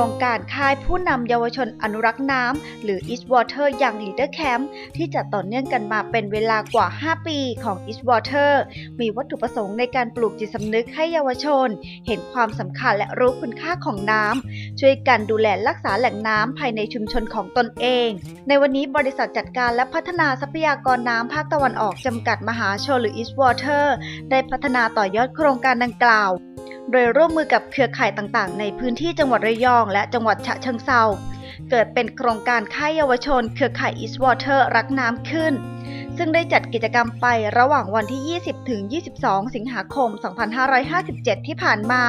รงการค่ายผู้นำเยาวชนอนุรักษ์น้ำหรือ East Water Young Leader Camp ที่จัดต่อเนื่องกันมาเป็นเวลากว่า 5 ปีของ East Water มีวัตถุประสงค์ในการปลูกจิตสำนึกให้เยาวชน เห็นความสำคัญและรู้คุณค่าของน้ำช่วยกันดูแลรักษาแหล่งน้ำภายในชุมชนของตนเอง ในวันนี้บริษัทจัดการและพัฒนาทรัพยากรน้ำภาคตะวันออกจำกัดมหาชนหรือ East Water ได้พัฒนาต่อยอดโครงการดังกล่าว โดยร่วมมือกับเครือข่ายต่างๆ ในพื้นที่จังหวัดระยองและจังหวัดฉะเชิงเซาเกิดเป็นโครงการค่ายเยาวชน เครือข่าย East Water รักน้ำขึ้น ซึ่งได้จัดกิจกรรมไประหว่างวันที่ 20 ถึง 22 สิงหาคม 2557 ที่ผ่านมา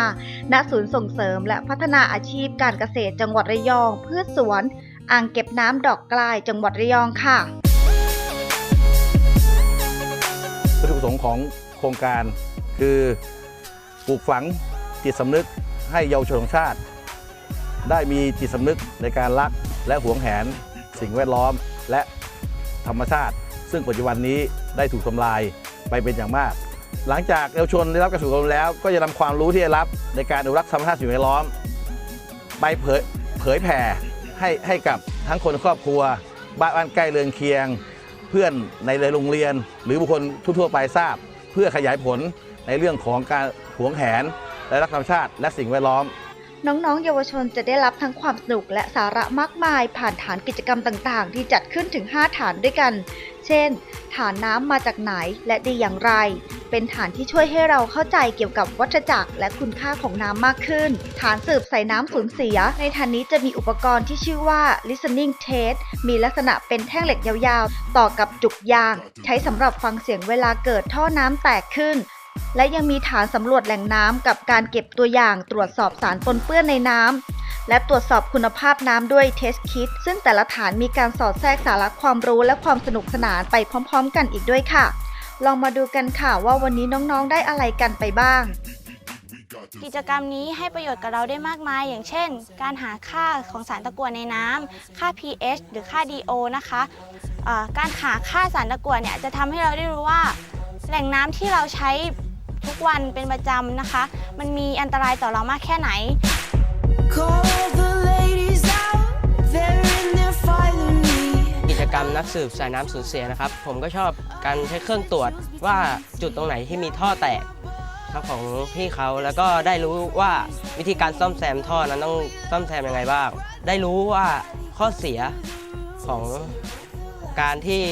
ณ ศูนย์ส่งเสริมและพัฒนาอาชีพการเกษตรจังหวัดระยอง พืชสวน อ่างเก็บน้ำดอกกลาย จังหวัดระยองค่ะวัตถุประสงค์ของโครงการคือ ปลูกฝังจิตสำนึกให้เยาวชนของชาติ ได้มีจิตสำนึกในการรักและหวงแหน สิ่งแวดล้อมและธรรมชาติ ซึ่งปัจจุบันนี้ได้ถูกทำลายไปเป็นอย่างมาก หลังจากเยาวชนได้รับการฝึกอบรมแล้ว ก็จะนำความรู้ที่ได้รับในการอนุรักษ์ธรรมชาติสิ่งแวดล้อม ไปเผยเผยแผ่ให้ให้กับทั้งคนครอบครัว บ้านบ้านใกล้เรือนเคียง เพื่อนในโรงเรียน หรือบุคคลทั่วไปทราบ เพื่อขยายผลในเรื่องของการ วงแหน และรักธรรมชาติ และสิ่งแวดล้อม น้องๆ เยาวชนจะได้รับทั้งความสนุกและสาระมากมายผ่านฐานกิจกรรมต่างๆ ที่จัดขึ้นถึง 5 ฐานด้วยกัน เช่น ฐานน้ำมาจากไหนและดีอย่างไร เป็นฐานที่ช่วยให้เราเข้าใจเกี่ยวกับวัฏจักรและคุณค่าของน้ำมากขึ้น ฐานสืบใส่น้ำสูญเสีย ในฐานนี้จะมีอุปกรณ์ที่ชื่อว่า listening test มีลักษณะเป็นแท่งเหล็กยาวๆ ต่อกับจุกยาง ใช้สำหรับฟังเสียงเวลาเกิดท่อน้ำแตกขึ้น และยังมีฐานสำรวจแหล่งน้ำกับการเก็บตัวอย่างตรวจสอบสารปนเปื้อนในน้ำและตรวจสอบคุณภาพน้ำด้วยเทสคิดซึ่งแต่ละฐานมีการสอดแทรกสาระความรู้และความสนุกสนานไปพร้อมๆ กันอีกด้วยค่ะ ลองมาดูกันค่ะว่าวันนี้น้องๆ ได้อะไรกันไปบ้าง กิจกรรมนี้ให้ประโยชน์กับเราได้มากมาย อย่างเช่น การหาค่าของสารตะกั่วในน้ำค่า pH หรือค่า DO นะคะเอ่อการหาค่าสารตะกั่วเนี่ยจะทำให้เราได้รู้ว่า แหล่งน้ำที่เราใช้ทุกวันเป็นประจำนะคะ มันมีอันตรายต่อเรามากแค่ไหน Call all the ladies out, they're in their finery. กิจกรรมนักสืบสายน้ำสูญเสียนะครับ ผมก็ชอบการใช้เครื่องตรวจว่าจุดตรงไหนที่มีท่อแตกครับของพี่เขาแล้วก็ได้รู้ว่าวิธีการซ่อมแซมท่อนั้นต้องซ่อมแซมยังไงบ้าง ได้รู้ว่าข้อเสียของการที่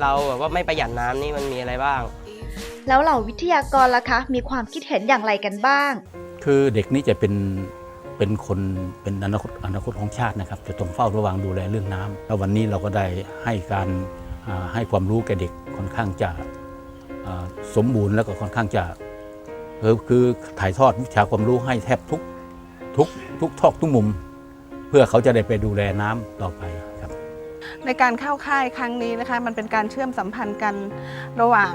เราแบบว่าไม่ประหยัดน้ำนี่มันมีอะไรบ้าง แล้วเหล่าวิทยากรล่ะคะ มีความคิดเห็นอย่างไรกันบ้าง คือเด็กนี่จะเป็นเป็นคนเป็นอนาคตอนาคตของชาตินะครับ จะต้องเฝ้าระวังดูแลเรื่องน้ำแล้ววันนี้เราก็ได้ให้การอ่าให้ความรู้แก่เด็กค่อนข้างจะอ่าสมบูรณ์แล้วก็ค่อนข้างจะเออคือถ่ายทอดวิชาความรู้ให้แทบทุกทุกทุกทอกทุกมุม เพื่อเขาจะได้ไปดูแลน้ำต่อไปครับ ในการเข้าค่ายครั้งนี้นะคะมันเป็นการเชื่อมสัมพันธ์กันระหว่าง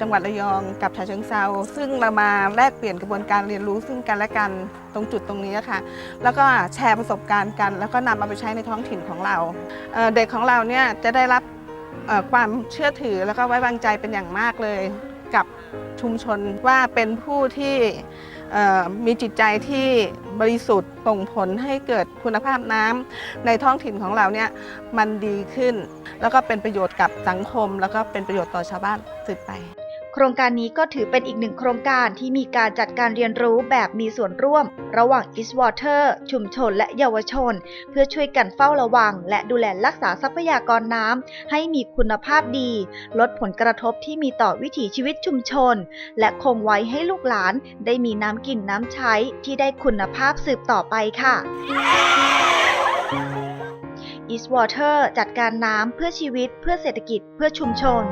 จังหวัดระยองกับฉะเชิงเซาซึ่งเรามาแลกเปลี่ยนกระบวนการเรียนรู้ซึ่งกันและกันตรงจุดตรงนี้ค่ะ แล้วก็แชร์ประสบการณ์กัน แล้วก็นำมาไปใช้ในท้องถิ่นของเราเเด็กของเราเนี่ยจะได้รับความเชื่อถือแล้วก็ไว้วางใจเป็นอย่างมากเลยกับ ชุมชนว่าเป็นผู้ที่มีจิตใจที่บริสุทธิ์ส่งผลให้เกิดคุณภาพน้ำในท้องถิ่นของเราเนี่ยมันดีขึ้น แล้วก็เป็นประโยชน์กับสังคม แล้วก็เป็นประโยชน์ต่อชาวบ้านสืบไป โครงการนี้ก็ถือเป็นอีกหนึ่งโครงการที่มีการจัดการเรียนรู้แบบมีส่วนร่วม ระหว่าง East Water ชุมชนและเยาวชน เพื่อช่วยกันเฝ้าระวัง และดูแลรักษาทรัพยากรน้ำให้มีคุณภาพดี ลดผลกระทบที่มีต่อวิถีชีวิตชุมชน และคงไว้ให้ลูกหลานได้มีน้ำกินน้ำใช้ที่ได้คุณภาพสืบต่อไปค่ะ East Water จัดการน้ำเพื่อชีวิต เพื่อเศรษฐกิจ เพื่อชุมชน